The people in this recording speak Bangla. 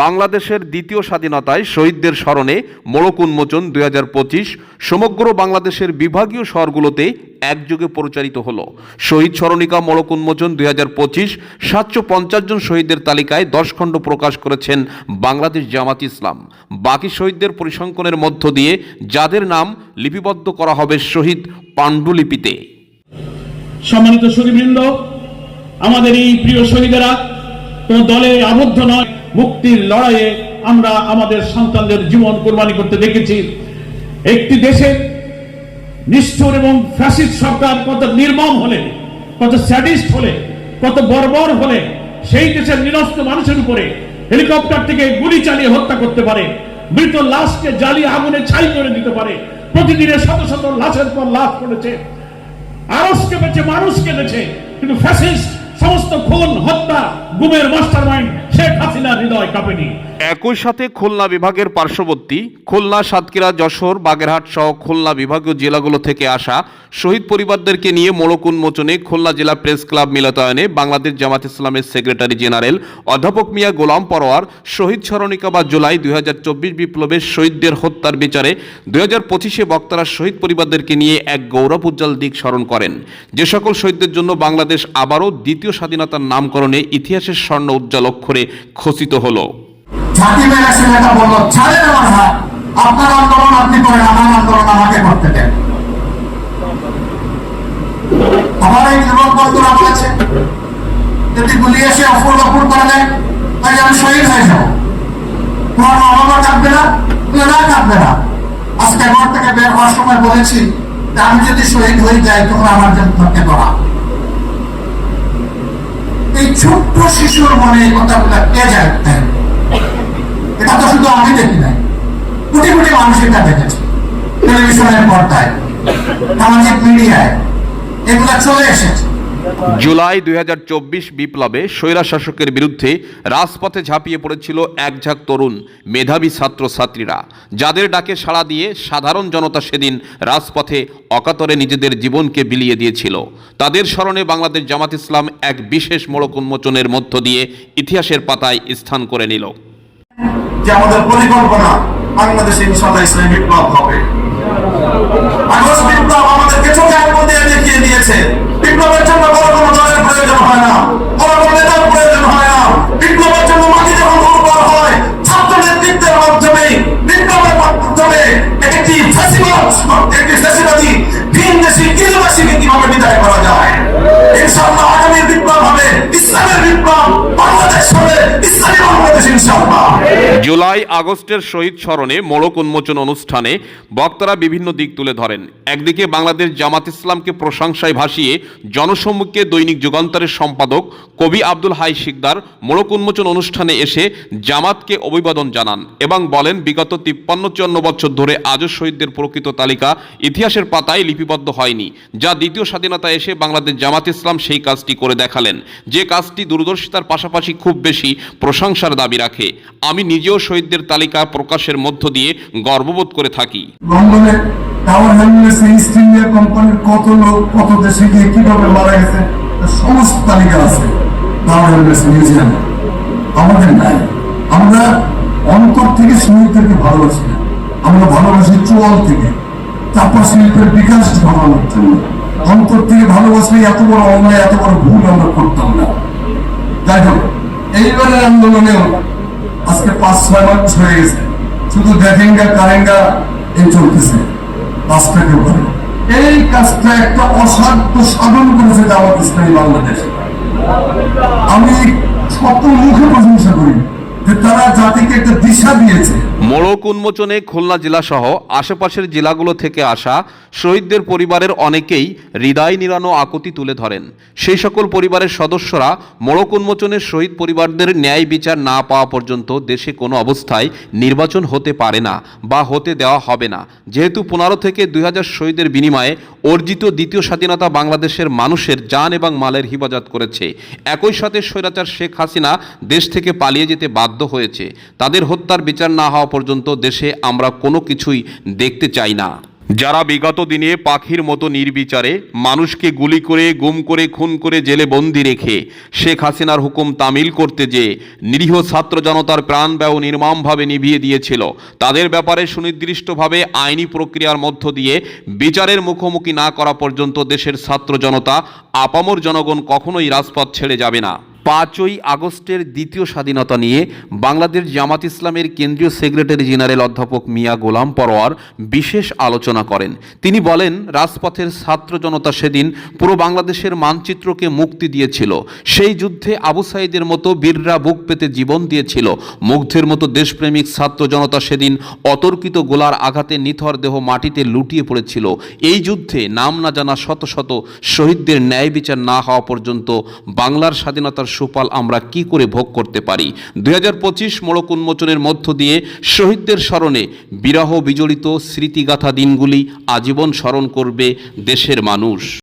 বাংলাদেশের দ্বিতীয় স্বাধীনতায় শহীদদের স্মরণে মোড়ক উন্মোচন দুই হাজার পঁচিশ, সমগ্র বাংলাদেশের বিভাগীয় শহরগুলোতে একযোগে পরিচালিত হলো। শহীদ স্মরণিকা মোড়ক উন্মোচন দুই হাজার পঁচিশ, সাতশো পঞ্চাশ জন শহীদদের তালিকায় দশ খণ্ড প্রকাশ করেছেন বাংলাদেশ জামাত ইসলাম। বাকি শহীদদের পরিসংখ্যানের মধ্য দিয়ে যাদের নাম লিপিবদ্ধ করা হবে শহীদ পাণ্ডুলিপিতে সম্মানিত সুদীবৃন্দ আমাদের এই প্রিয় শহীদেরা দলে আবদ্ধ নয়। মুক্তির লড়াইয়ে আমরা আমাদের সন্তানদের জীবন কোরবানি করতে দেখেছি। একটি দেশে নিষ্ঠুর এবং ফ্যাসিস্ট সরকার কত নির্মম হলে, কত স্যাডিস্ট হলে, কত বর্বর হলে, সেই দেশের নিরস্ত মানুষের উপরে হেলিকপ্টার থেকে গুলি চালিয়ে হত্যা করতে পারে, মৃত লাশকে জ্বালিয়ে আগুনে ছাই করে দিতে পারে প্রতিদিনের শত শত লাশের পর লাশ পড়েছে আরস কেঁপেছে মানুষ কেঁদেছে কিন্তু ফ্যাসিস্ট সমস্ত খুন, হত্যা, গুমের মাস্টার মাইন্ড শেখ হাসিনার হৃদয় কাঁপেনি। একই সাথে খুলনা বিভাগের পার্শ্ববর্তী খুলনা, সাতক্ষীরা, যশোর, বাগেরহাট সহ খুলনা বিভাগীয় জেলাগুলো থেকে আসা শহীদ পরিবারদেরকে নিয়ে মোড়ক উন্মোচনে খুলনা জেলা প্রেস ক্লাব মিলতায়নে বাংলাদেশ জামাত ইসলামের সেক্রেটারি জেনারেল অধ্যাপক মিয়া গোলাম পরোয়ার শহীদ স্মরণিকা বা জুলাই দুই হাজার চব্বিশ বিপ্লবের শহীদদের হত্যার বিচারে দুই হাজার পঁচিশে বক্তারা শহীদ পরিবারদেরকে নিয়ে এক গৌরব উজ্জ্বল দিক স্মরণ করেন। যে সকল শহীদদের জন্য বাংলাদেশ আবারও দ্বিতীয় স্বাধীনতার নামকরণে ইতিহাসের স্বর্ণ উজ্জ্বল অক্ষরে খচিত হলো। আমার যদি তাই আমি শহীদ হয়ে যাব। তোমার মা বাবা না তুমি না না। আজকে থেকে সময় বলেছি আমি যদি শহীদ হয়ে যাই তখন আমার জন্য ধরতে পারা এই ছোট্ট শিশুর মনে কথাগুলো কে যায় এটা তো শুধু আমি দেখি নাই। কোটি কোটি মানুষ এটা দেখেছে। টেলিভিশনের পর্দায়, সামাজিক মিডিয়ায়। এগুলা চলে এসেছে। জুলাই দুই হাজার চব্বিশ বিপ্লবে স্বৈরা শাসকের বিরুদ্ধে রাজপথে ঝাঁপিয়ে পড়েছিল একঝাঁক তরুণ, মেধাবী ছাত্রছাত্রীরা, যাদের ডাকে সাড়া দিয়ে সাধারণ জনতা সেদিন রাজপথে অকাতরে নিজেদের জীবনকে বিলিয়ে দিয়েছিল। তাদের স্মরণে বাংলাদেশ জামাত ইসলাম এক বিশেষ মোড়ক উন্মোচনের মধ্য দিয়ে ইতিহাসের পাতায় স্থান করে নিল। যে আমাদের পরিকল্পনা বাংলাদেশে ইনশাল্লাহ ইসলামী বিপ্লব হবে। জুলাই আগস্টের শহীদ স্মরণে মোড়ক উন্মোচন অনুষ্ঠানে বক্তারা বিভিন্ন দিক তুলে ধরেন। একদিকে বাংলাদেশ জামাত ইসলামকে প্রশংসায় ভাসিয়ে জনসম্মুখে দৈনিক যুগান্তরের সম্পাদক কবি আব্দুল হাই শিকদার মোড়ক উন্মোচন অনুষ্ঠানে এসে জামাতকে অভিবাদন জানান এবং বলেন, বিগত তিপ্পান্ন চুয়ান্ন বছর ধরে আজও শহীদদের প্রকৃত তালিকা ইতিহাসের পাতায় লিপিবদ্ধ হয়নি, যা দ্বিতীয় স্বাধীনতা এসে বাংলাদেশ জামাত ইসলাম সেই কাজটি করে দেখালেন। যে কাজটি দূরদর্শিতার পাশাপাশি খুব বেশি প্রশংসার দাবি রাখে। আমি নিজেও শহীদদের তালিকা প্রকাশের মধ্য দিয়ে গর্ববোধ করে থাকি। অন্তর থেকে ভালোবাসি আমরা ভালোবাসি চোয়াল থেকে। বিকাশ অন্তর থেকে ভালোবাসলে এত বড় অন্যায়, এত বড় ভুল আমরা করতাম না। যাই হোক এইবারের আন্দোলনেও আজকে পাঁচ, ছয় মাস হয়ে গেছে। শুধু দেখেঙ্গা কারেঙ্গা এই চলতেছে। কাজটাকে বলে এই কাজটা একটা অসাধ্য সাধন করেছে দাওয়াত ইসলামী বাংলাদেশ। আমি শত মুখে প্রশংসা করি যে তারা জাতিকে একটা দিশা দিয়েছে। মোড়ক উন্মোচনে খুলনা জেলা সহ আশেপাশের জেলাগুলো থেকে আসা শহীদদের পরিবারের অনেকেই হৃদয় নিরানো আকুতি তুলে ধরেন। সেই সকল পরিবারের সদস্যরা মোড়ক উন্মোচনের শহীদ পরিবারদের ন্যায় বিচার না পাওয়া পর্যন্ত দেশে কোনো অবস্থায় নির্বাচন হতে পারে না বা হতে দেওয়া হবে না। যেহেতু পনেরো থেকে দুই হাজার শহীদের বিনিময়ে অর্জিত দ্বিতীয় স্বাধীনতা বাংলাদেশের মানুষের যান এবং মালের হিফাজত করেছে। একই সাথে স্বৈরাচার শেখ হাসিনা দেশ থেকে পালিয়ে যেতে বাধ্য হয়েছে। তাদের হত্যার বিচার না হওয়া পর্যন্ত দেশে আমরা কোনো কিছুই দেখতে চাই না। যারা বিগত দিনে পাখির মতো নির্বিচারে মানুষকে গুলি করে, গুম করে, খুন করে জেলে বন্দি রেখে শেখ হাসিনার হুকুম তামিল করতে যে নিরীহ ছাত্র জনতার প্রাণ ব্যয় নির্মমভাবে নিভিয়ে দিয়েছিল, তাদের ব্যাপারে সুনির্দিষ্টভাবে আইনি প্রক্রিয়ার মধ্য দিয়ে বিচারের মুখোমুখি না করা পর্যন্ত দেশের ছাত্র জনতা, আপামর জনগণ কখনোই রাজপথ ছেড়ে যাবে না। পাঁচই আগস্টের দ্বিতীয় স্বাধীনতা নিয়ে বাংলাদেশ জামাত ইসলামের কেন্দ্রীয় সেক্রেটারি জেনারেল অধ্যাপক মিয়া গোলাম পরোয়ার বিশেষ আলোচনা করেন। তিনি বলেন, রাজপথের ছাত্র জনতা সেদিন পুরো বাংলাদেশের মানচিত্রকে মুক্তি দিয়েছিল। সেই যুদ্ধে আবু সাইদের মতো বীররা বুক পেতে জীবন দিয়েছিল। মুগ্ধের মতো দেশপ্রেমিক ছাত্র জনতা সেদিন অতর্কিত গোলার আঘাতে নিথর দেহ মাটিতে লুটিয়ে পড়েছিল। এই যুদ্ধে নাম না জানা শত শত শহীদদের ন্যায় বিচার না হওয়া পর্যন্ত বাংলার স্বাধীনতার সুফল আমরা কি করে ভোগ করতে পারি? দুই হাজার পঁচিশ মোড়ক উন্মোচনের মধ্য দিয়ে শহীদদের স্মরণে বিরহ বিজড়িত স্মৃতিগাথা দিনগুলি আজীবন স্মরণ করবে দেশের মানুষ।